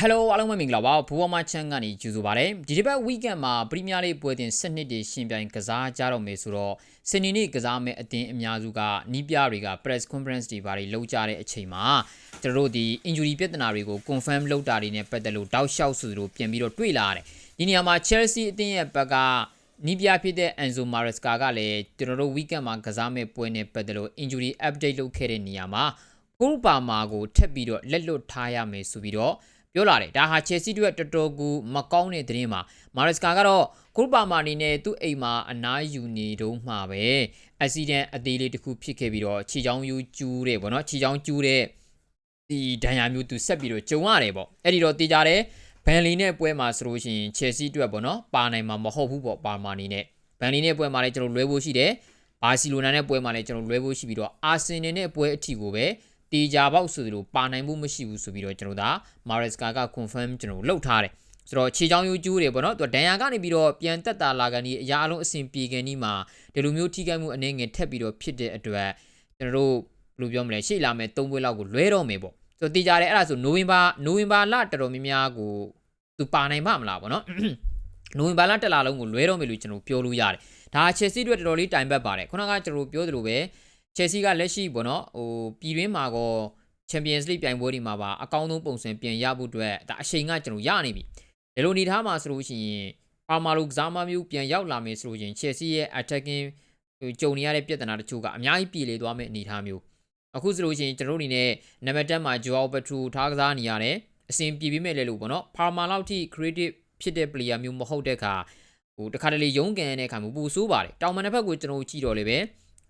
Hello အားလုံးပဲမင်္ဂလာပါဘူဝမချန်ကနေကြိုဆိုပါရစေဒီတစ်ပတ် weekend မှာပရီးမီးယားလိပွဲတင်7နှစ်တည်ရှင်ပြိုင်ကစားကြတော့မယ်ဆိုတော့စနေနေ့ကစားမယ့်အသင်းအများစုကနီးပြတွေက press conference တွေဘာတွေလုပ်ကြတဲ့အချိန်မှာကျွန်တော်တို့ဒီ injury ပြဿနာတွေကို confirm လုပ်တာတွေနဲ့ပတ်သက်လို့တောက်လျှောက်ဆိုသလိုပြန်ပြီးတော့တွေ့လာရတယ်ဒီနေရာမှာ Chelsea အသင်းရဲ့ဘက်ကနီးပြဖြစ်တဲ့ Enzo Maresca ကလည်းကျွန်တော်တို့ weekend မှာကစားမယ့်ပွဲနဲ့ပတ်သက်လို့ injury update လုပ်ခဲ့တဲ့နေရာမှာကိုပါမာကိုထပ်ပြီးတော့လက်လွတ်ထားရမယ်ဆိုပြီးတော့ ပြောလာတယ်ဒါဟာချယ်ဆီတို့ရဲ့တော်တော်ကူမကောင်းတဲ့သတင်းမှာမာရက်စကာကတော့ဂရုပါမာအနေနဲ့သူ့အိမ်မှာအနားယူနေတော့မှပဲအက်ဆီဒန့်အသေးလေးတစ်ခုဖြစ်ခဲ့ပြီးတော့ခြေချောင်းယူကျူးတဲ့ပေါ့နော်ခြေချောင်းကျူးတဲ့ဒီဒဏ်ရာမျိုးသူဆက်ပြီးတော့ကြုံရတယ်ပေါ့အဲ့ဒီတော့တေးကြတယ်ဘန်လီနဲ့ပွဲမှာဆိုလို့ရှိရင်ချယ်ဆီအတွက်ပေါ့နော်ပါနိုင်မှာမဟုတ်ဘူးပေါ့ပါမာအနေနဲ့ဘန်လီနဲ့ပွဲမှာလည်းကျွန်တော်လွဲဖို့ရှိတယ်ဘာစီလိုနာနဲ့ပွဲမှာလည်းကျွန်တော်လွဲဖို့ရှိပြီးတော့အာဆင်နယ်နဲ့ပွဲအထီကိုပဲ တေချာပေါက်ဆိုသလိုပါနိုင်မှုမရှိဘူးဆိုပြီးတော့ကျွန်တော်ဒါမာရက်စကာက confirm ကျွန်တော်လုပ်ထားတယ်ဆိုတော့ခြေချောင်းယူကျူးတွေပေါ့နော်သူဒန်ယာကနေပြီးတော့ပြန်တက်တာလာကန်ဒီအရာအလုံးအဆင်ပြေကန်ဒီမှာဒီလိုမျိုးထိခိုက်မှုအနေငယ်ထက်ပြီးတော့ဖြစ်တဲ့အတွက်ကျွန်တော်တို့ဘယ်လိုပြောမလဲရှေ့လာမဲ့၃ပွဲလောက်ကိုလွဲတော့မယ်ပေါ့ဆိုတော့တေချာတယ်အဲ့ဒါဆိုနိုဝင်ဘာနိုဝင်ဘာလတော်တော်များများကိုသူပါနိုင်မှာမလားပေါ့နော်နိုဝင်ဘာလတက်လာလုံးကိုလွဲတော့မယ်လို့ကျွန်တော်ပြောလို့ရတယ်ဒါချယ်ဆီအတွက်တော်တော်လေးတိုင်ပတ်ပါတယ်ခုနကကျွန်တော်ပြောသလိုပဲ ချယ်ဆီကလက်ရှိပေါ့နော်ဟိုပြည်တွင်းမှာကောချန်ပီယံစ်လိပြိုင်ပွဲတွေမှာပါအကောင်းဆုံးပုံစံပြန်ရဖို့အတွက်ဒါအချိန်ကကျွန်တော်ရနေပြီဒီလိုနေထားမှာဆိုလို့ရှိရင်ပါမာလိုကစားမမျိုးပြန်ရောက်လာမယ်ဆိုလို့ရှိရင်ချယ်ဆီရဲ့ attacking ဟိုကြုံနေရတဲ့ပြဿနာတချို့ကအများကြီးပြည်လေသွားမယ့်အနေအထားမျိုးအခုဆိုလို့ရှိရင်ကျွန်တော်တို့အနေနဲ့နံပါတ်10မှာ Joao Pedro ထားကစားနေရတယ်အဆင်ပြေပြီးမဲ့လေလို့ပေါ့နော်ပါမာလောက်ထိ creative ဖြစ်တဲ့ player မျိုးမဟုတ်တဲ့အခါဟိုတခါတလေရုံးကန်တဲ့အခါမျိုးပူဆိုးပါတယ်တောင်မန်တစ်ဖက်ကိုကျွန်တော်ကြည့်တော့လေပဲ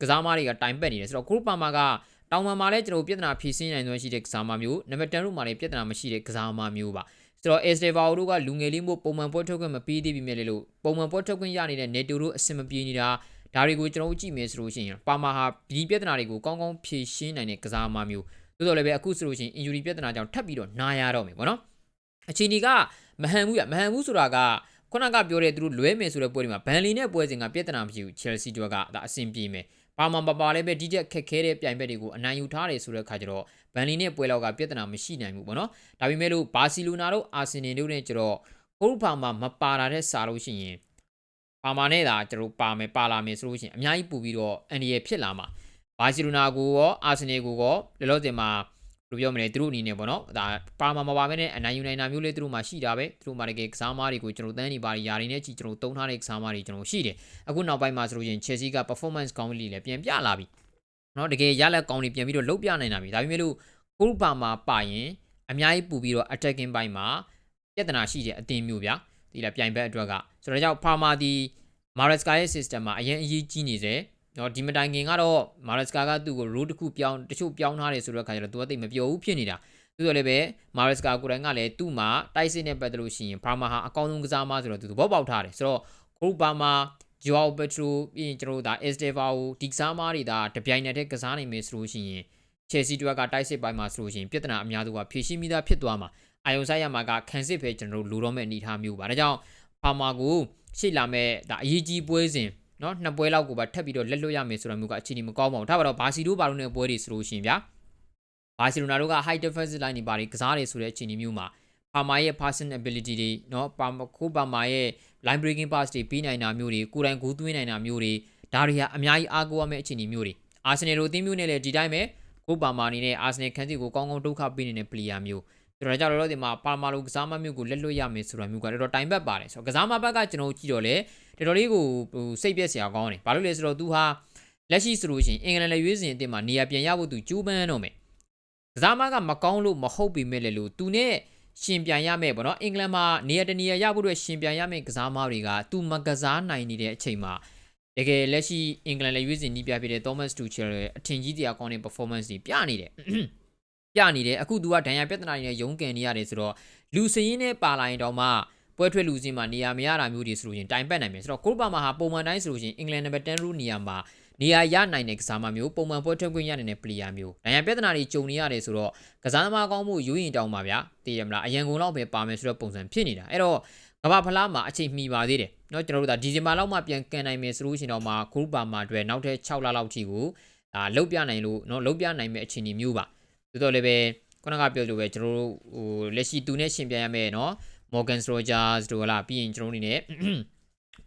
ကစားမားတွေကတိုင်ပတ်နေတယ်ဆိုတော့ group ပါမာကတောင်မန်မှာလည်းကျွန်တော်ပြဿနာဖြေရှင်းနိုင်စွမ်းရှိတဲ့ကစားမားမျိုးနံပါတ်10တို့မှာလည်းပြဿနာမရှိတဲ့ကစားမားမျိုးပါဆိုတော့ Estevao တို့ကလူငယ်လေးမျိုးပုံမှန်ပွဲထုတ်ခွင့်မပေးသေးပြီမြဲလေလို့ပုံမှန်ပွဲထုတ်ခွင့်ရနေတဲ့ Neto တို့အဆင်မပြေနေတာဒါတွေကိုကျွန်တော်ကြည့်မယ်ဆိုလို့ရှိရင်ပါမာဟာဒီပြဿနာတွေကိုကောင်းကောင်းဖြေရှင်းနိုင်တဲ့ကစားမားမျိုးသို့တော်လည်းပဲအခုဆိုလို့ရှိရင် injury ပြဿနာကြောင့်ထပ်ပြီးတော့နားရတော့မယ်ပေါ့နော်အချိန်ဒီကမဟန်ဘူးရမဟန်ဘူးဆိုတာကခုနကပြောတဲ့သူတို့လွဲမယ်ဆိုတဲ့ပွဲတွေမှာဘန်လီနဲ့ပွဲစဉ်ကပြဿနာမရှိဘူး Chelsea တို့ကဒါအဆင်ပြေမယ် ပါမန်ပပါလည်းပဲဒီချက်ခက်ခဲတဲ့ပြိုင်ဘက်တွေကိုအနိုင်ယူထားတယ်ဆိုတဲ့အခါကျတော့ဘန်လီနဲ့ပွဲလောက်ကပြဿနာမရှိနိုင်ဘူးပေါ့နော်ဒါပေမဲ့လို့ဘာစီလိုနာတို့အာဆင်နယ်တို့နဲ့ကျတော့ဟိုဖာမှာမပါတာတဲ့စားလို့ရှိရင်ပါမာနဲ့သာကျတို့ပါမယ်ပါလာမယ်ဆိုလို့ရှိရင်အများကြီးပူပြီးတော့အန်ဒီရဖြစ်လာမှာဘာစီလိုနာကိုရောအာဆင်နယ်ကိုရောလောလောဆယ်မှာဘယ် လိုပြောမလဲသူတို့အနေနဲ့ပေါ့နော်ဒါပါမမပါမဲနဲ့အနိုင်ယူနိုင်တာမျိုးလေးသူတို့မှရှိတာပဲသူတို့မှတကယ်ကစားမားတွေကိုကျွန်တော်တန်းနေပါယာတွေနဲ့ကြည့်ကျွန်တော်တုံးထားတဲ့ကစားမားတွေကျွန်တော်ရှိတယ်အခုနောက်ပိုင်းမှာဆိုလို့ရှိရင် Chelsea က performance ကောင်းလေးလည်းပြန်ပြလာပြီနော်တကယ်ရလက်ကောင်းတွေပြန်ပြီးတော့လုတ်ပြနိုင်တာပြီဒါပေမဲ့လို့ကိုပါမှာပါရင်အများကြီးပူပြီးတော့ attacking ဘိုင်းမှာပြဿနာရှိတဲ့အတင်းမျိုးဗျာဒီလားပြိုင်ဘက်အတွက်ကဆိုတော့ကြောင့် Parma ဒီ Maresca ရဲ့ system မှာအရင်အရေးကြီးနေစေ နော်ဒီမတိုင်ခင်ကတော့မာရက်စကာကသူ့ကို root တစ်ခုပြောင်းတချို့ပြောင်းထားတယ်ဆိုတော့အခါကျတော့သူကတိတ်မပြောဘူးဖြစ်နေတာသူဆိုလည်းပဲမာရက်စကာကိုယ်တိုင်ကလည်းသူ့မှာတိုက်စစ်နဲ့ပတ်သက်လို့ရှိရင်ဘာမာဟာအကောင်းဆုံးကစားမဆိုတော့သူသဘောပေါက်ထားတယ်ဆိုတော့ဂရုဘာမာဂျိုအောပက်ထရိုပြီးရင်ကျွန်တော်တို့ဒါအက်စတေဗာကိုဒီကစားမတွေဒါတပြိုင်နက်တည်းကစားနိုင်မယ်ဆိုလို့ရှိရင်ချယ်ဆီတို့ကတိုက်စစ်ပိုင်းမှာဆိုလို့ရှိရင်ပြဿနာအများစုကဖြေရှင်းမိသားဖြစ်သွားမှာအာယုံဆိုင်ရမှာကခံစစ်ပဲကျွန်တော်တို့လိုတော့မဲ့အနေအထားမျိုးပါဒါကြောင့်ဘာမာကိုရှေ့လာမဲ့ဒါအရေးကြီးပွဲစဉ် နော်နှစ်ပွဲလောက်ကိုပါထပ်ပြီးတော့လက်လွတ်ရမယ်ဆိုတာမျိုးကအခြေအနေမကောင်းပါဘူးဒါပါတော့ဘာစီတို့ဘာလို့နဲ့ပွဲတွေဆိုလို့ရှိရင်ဗျာဘာစီလိုနာတို့က high defensive line တွေပါတွေကစားတယ်ဆိုတဲ့အခြေအနေမျိုးမှာပါမာရဲ့ passing ability တွေเนาะပါခိုးပါမာရဲ့ line breaking pass တွေပြီးနိုင်တာမျိုးတွေကိုယ်တိုင်ဂိုးသွင်းနိုင်တာမျိုးတွေဒါတွေဟာအများကြီးအားကိုးရမယ့်အခြေအနေမျိုးတွေအာဆင်နယ်တို့အသင်းမျိုးနဲ့လည်းဒီတိုင်းပဲကိုပါမာအနေနဲ့အာဆင်နယ်ခန်းစီကိုကောင်းကောင်းဒုက္ခပေးနေတဲ့ player မျိုးဆိုတော့ကြောင့်တော့ဒီမှာပါမာလိုကစားမမျိုးကိုလက်လွတ်ရမယ်ဆိုတာမျိုးကတော်တော်တိုင်ပတ်ပါတယ်ဆိုတော့ကစားမဘက်ကကျွန်တော်ကြည့်တော့လေ တော်တော်လေးကိုဟိုစိတ်ပြက်စရာကောင်းတယ်ဘာလို့လဲဆိုတော့သူဟာလက်ရှိဆိုလို့ရှိရင်အင်္ဂလန်လည်းရွေးစင်အတင်းမှာနေရာပြန်ရဖို့သူကြိုးပမ်းတော့မယ်ကစားမကမကောင်းလို့မဟုတ်ပေမဲ့လေလို့သူနဲ့ရှင်ပြန်ရမယ်ပေါ့နော်အင်္ဂလန်မှာနေရာတနေရာရဖို့အတွက်ရှင်ပြန်ရမယ်ကစားမတွေကသူမကစားနိုင်နေတဲ့အချိန်မှာတကယ်လက်ရှိအင်္ဂလန်လည်းရွေးစင်နီးပြဖြစ်တဲ့ Thomas Tuchel ရဲ့အထင်ကြီးတရားကောင်းတဲ့ performance တွေပြနေတယ်ပြနေတယ်အခုသူကဒဏ်ရာပြဿနာတွေနဲ့ရုန်းကန်နေရတယ်ဆိုတော့လူစရင်နဲ့ပါလာရင်တော့မှ ပွဲထွက်လူစင်းမှာနေရာမရတာမျိုးတွေဆိုလို့ရင်တိုင်ပတ်နိုင်မယ်ဆိုတော့ကိုပါမာဟာပုံမှန်တိုင်းဆိုလို့ရှင်အင်္ဂလန်နံပါတ်10ရူနေရာမှာနေရာရနိုင်တဲ့ကစားမမျိုးပုံမှန်ပွဲထွက်ခွင့်ရနိုင်တဲ့ပလီယာမျိုးဒဏ်ရာပြဿနာတွေကြုံနေရတယ်ဆိုတော့ကစားသမားကောင်းမှုယူရင်တောင်းပါဗျာတည်ရမလားအရန်ကုန်လောက်ပဲပါမယ်ဆိုတော့ပုံစံဖြစ်နေတာအဲ့တော့ကမ္ဘာဖလားမှာအချိန်မီပါသေးတယ်เนาะကျွန်တော်တို့ဒါဒီဇင်ဘာလောက်မှပြန်ကန်နိုင်မယ်ဆိုလို့ရှင်တော့မှာဂရုပါမှာအတွက်နောက်ထပ်6လလောက်ထိကိုဒါလုတ်ပြနိုင်လို့เนาะလုတ်ပြနိုင်မယ့်အခြေအနေမျိုးပါသို့တော်လည်းပဲ ခုနကပြောလို့ပဲကျွန်တော်တို့ဟိုလက်ရှိသူနဲ့ရှင်ပြိုင်ရမယ်နော် Morgan Rogers တို့ဟလာပြီးရင်ကျွန်တော်တို့အနေနဲ့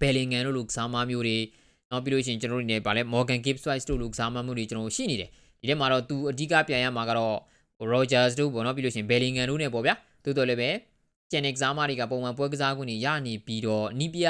Bellingham တို့လိုကစားမမျိုးတွေနောက်ပြီးလို့ရှိရင်ကျွန်တော်တို့အနေနဲ့ဗာလဲ Morgan Gibbs White တို့လိုကစားမမျိုးတွေကျွန်တော်ရှိနေတယ်ဒီထဲမှာတော့သူအဓိကပြိုင်ရမှာကတော့ Rogers တို့ပေါ့နော်ပြီးလို့ရှိရင် Bellingham တို့နဲ့ပေါ့ဗျာတိုးတော်လည်းပဲကျန်တဲ့ကစားမတွေကပုံမှန်ပွဲကစားခွင့်တွေရနေပြီးတော့နီးပြ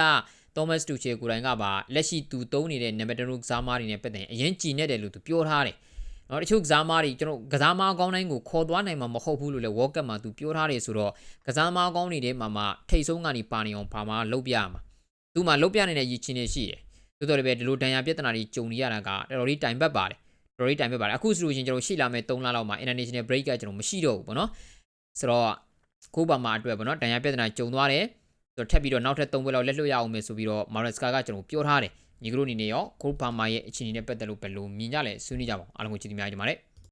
Thomas Tuchel ကိုယ်တိုင်ကပါလက်ရှိသူသုံးနေတဲ့ number 2ကစားမတွေနဲ့ပတ်သက်ရင်အရင်ကြည်နေတယ်လို့သူပြောထားတယ်။ နော်တချို့ကစားမတွေကျွန်တော်ကစားမကောင်းတိုင်းကိုခေါ်သွားနိုင်မှာမဟုတ်ဘူးလို့လည်း World Cup မှာသူပြောထားတယ်ဆိုတော့ကစားမကောင်းတွေထဲမှာမှထိတ်ဆုံးကနေပါနေအောင်ဘာမှလုပ်ပြရမှာ။သူမှလုပ်ပြနေတဲ့ရည်ချင်းတွေရှိတယ်။သို့တော်လည်းပဲဒီလိုဒဏ်ရာပြဿနာတွေကြုံနေရတာကတော်တော်လေးတိုင်ပတ်ပါတယ်။တော်တော်လေးတိုင်ပတ်ပါတယ်။အခုဆိုလို့ရှိရင်ကျွန်တော်ရှိလာမယ့်3လလောက်မှာ international break ကကျွန်တော်မရှိတော့ဘူးပေါ့နော်။ဆိုတော့ကိုပါမာအတွက်ပေါ့နော်ဒဏ်ရာပြဿနာကြုံသွားတယ်ဆိုတော့ထပ်ပြီးတော့နောက်ထပ်၃ပွဲလောက်လက်လွတ်ရအောင်မယ်ဆိုပြီးတော့မာရက်စကာကကျွန်တော်ပြောထားတယ် ညီကတို့အနေနဲ့ရောကိုပါမာရဲ့အခြေအနေနဲ့ပတ်သက်လို့ဘယ်လိုမြင်ကြလဲဆွေးနွေးကြပါအောင်အားလုံးကိုချစ်တင်များကြပါတယ်